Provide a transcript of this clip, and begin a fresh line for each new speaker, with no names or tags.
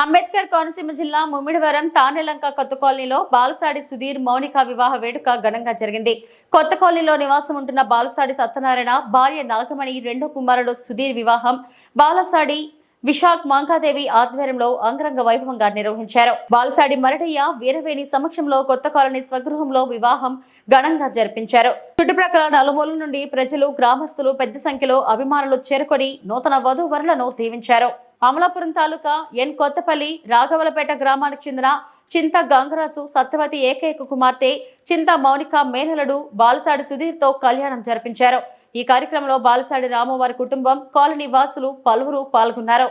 అంబేద్కర్ కోనసీమ జిల్లా ముమ్మిడివరం తానెలంక కొత్త కాలనీలో బాలసాడి సుధీర్ మౌనిక వివాహ వేడుక ఘనంగా జరిగింది. కొత్త కాలనీలో నివాసం ఉంటున్న బాలసాడి సత్యనారాయణ భార్య నాగమణి రెండో కుమారుడు సుధీర్ వివాహం బాలసాడి విశాఖ్ మాంకాదేవి ఆధ్వర్యంలో అంగరంగ వైభవంగా నిర్వహించారు. బాలసాడి మరడయ్య వీరవేణి సమక్షంలో కొత్త కాలనీ స్వగృహంలో వివాహం ఘనంగా జరిపించారు. చుట్టుప్రక్కల నలుమూల నుండి ప్రజలు గ్రామస్తులు పెద్ద సంఖ్యలో అభిమానులు చేరుకొని నూతన వధూవరులను దీవించారు. అమలాపురం తాలూకా ఎన్ కొత్తపల్లి రాఘవలపేట గ్రామానికి చెందిన చింత గంగరాజు సత్యవతి ఏకైక కుమార్తె చింత మౌనిక మేనలుడు బాలసాడి సుధీర్తో కళ్యాణం జరిపించారు. ఈ కార్యక్రమంలో బాలసాడి రాము వారి కుటుంబం కాలనీ వాసులు పలువురు పాల్గొన్నారు.